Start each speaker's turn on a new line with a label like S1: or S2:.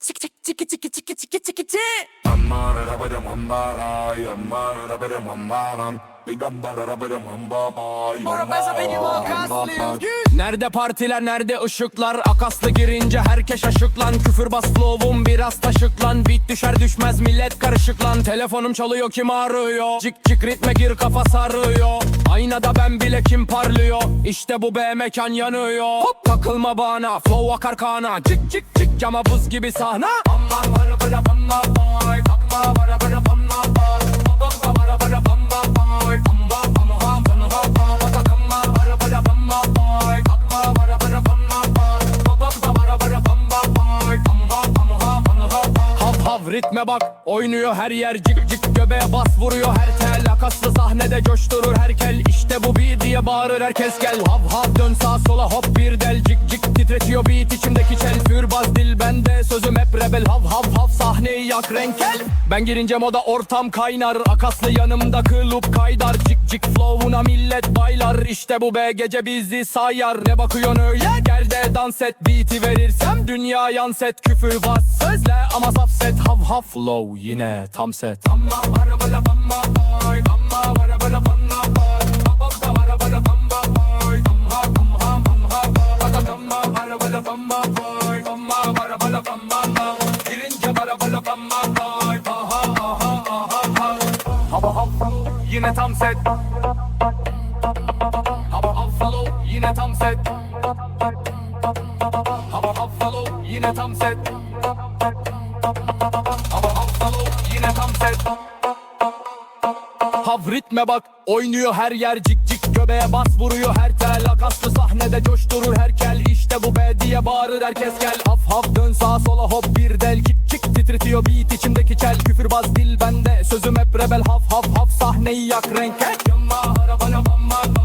S1: Çik çik çiki çiki çiki çiki çiki çi. Nerede partiler nerede ışıklar? Akaslı girince herkes aşıklan. Küfür bas flow'um biraz taşıklan. Beat düşer düşmez millet karışıklan. Telefonum çalıyor kim arıyor? Cik cik ritme gir kafa sarıyor. Aynada ben bile kim parlıyor? İşte bu be mekan yanıyor. Hop takılma bana flow akar kana. Cik cik cik cama buz gibi sahne. Amma bara bara bamba Ritme bak oynuyor her yer cik cik. Göbeğe bas vuruyor her tel. Akaslı sahnede coşturur herkel işte bu bir diye bağırır herkes gel. Hav hav dön sağa sola hop bir del. Cik cik titretiyor beat içimdeki çel. Fürbaz dil bende sözüm hep rebel. Hav hav hav sahneyi yak renkel. Ben girince moda ortam kaynar. Akaslı yanımda kılıp kaydar. Cik cik flow'una millet baylar. İşte bu be gece bizi sayar. Ne bakıyorsun öyle? Gerde dans et beat'i verirsem dünya yan set Küfür var. Sözle ama saf set hav hav. Flow yine tam set. Amma bara bara bamba boy. Amma bara bara bamba yine tam set. Hava hav yine tam set Hava hav flow yine tam set. Hava hav flow yine tam set. Hav ritme bak oynuyor her yer cik cik. Göbeğe bas vuruyor her tel. Akaslı sahnede coşturur herkel işte bu be diye bağırır herkes gel. Haf haf dön sağa sola hop bir del Kik kik titretiyor beat içimdeki çel Küfürbaz dil bende. Sözüm hep rebel. Haf haf haf sahneyi yak renk et. Yamma arabana bamba